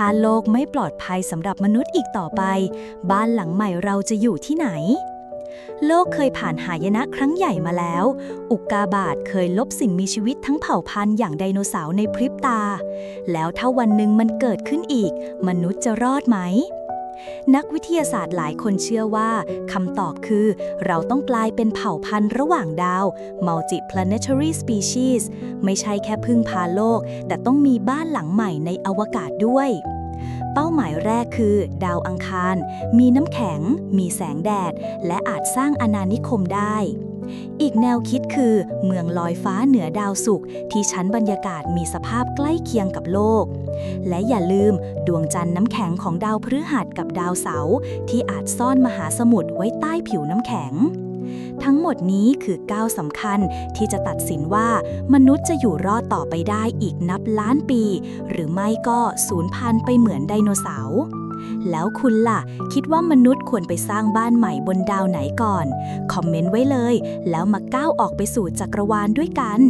ถ้าโลกไม่ปลอดภัยสำหรับมนุษย์อีกต่อไป บ้านหลังใหม่เราจะอยู่ที่ไหน โลกเคยผ่านหายนะครั้งใหญ่มาแล้ว อุกกาบาตเคยลบสิ่งมีชีวิตทั้งเผ่าพันธุ์อย่างไดโนเสาร์ในพริบตา แล้วถ้าวันหนึ่งมันเกิดขึ้นอีก มนุษย์จะรอดไหม นักวิทยาศาสตร์หลายคนเชื่อว่าคำตอบคือ เราต้องกลายเป็นเผ่าพันธุ์ระหว่างดาว multiplanetary species ไม่ใช่แค่พึ่งพาโลก แต่ต้องมีบ้านหลังใหม่ในอวกาศด้วยเป้าหมายแรกคือ ดาวอังคาร มีน้ำแข็ง มีแสงแดด และอาจสร้างอาณานิคมได้ อีกแนวคิดคือ เมืองลอยฟ้าเหนือดาวศุกร์ที่ชั้นบรรยากาศมีสภาพใกล้เคียงกับโลก และอย่าลืมดวงจันทร์น้ำแข็งของดาวพฤหัสกับดาวเสาร์ที่อาจซ่อนมหาสมุทรไว้ใต้ผิวน้ำแข็ง ทั้งหมดนี้คือก้าวสำคัญที่จะตัดสินว่ามนุษย์จะอยู่รอดต่อไปได้อีกนับล้านปี หรือไม่ก็สูญพันธุ์ไปเหมือนไดโนเสาร์ แล้วคุณล่ะ คิดว่ามนุษย์ควรไปสร้างบ้านใหม่บนดาวไหนก่อน คอมเมนต์ไว้เลย แล้วมาก้าวออกไปสู่จักรวาลด้วยกัน